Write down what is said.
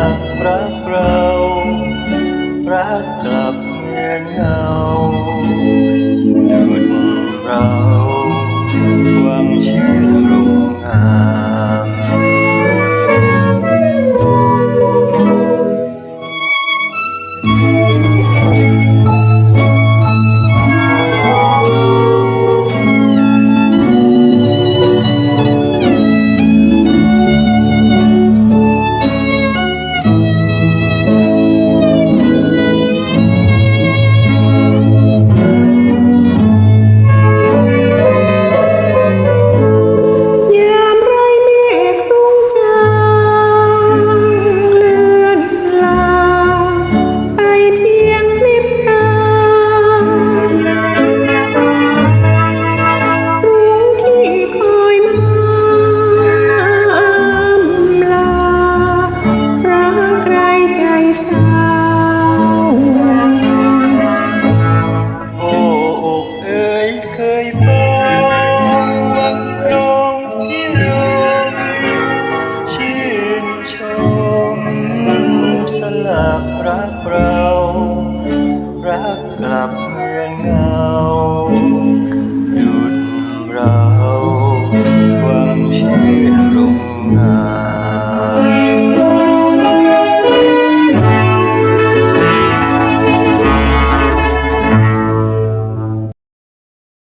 ากรักเรา รักกลับเหมือนเงา Up here and now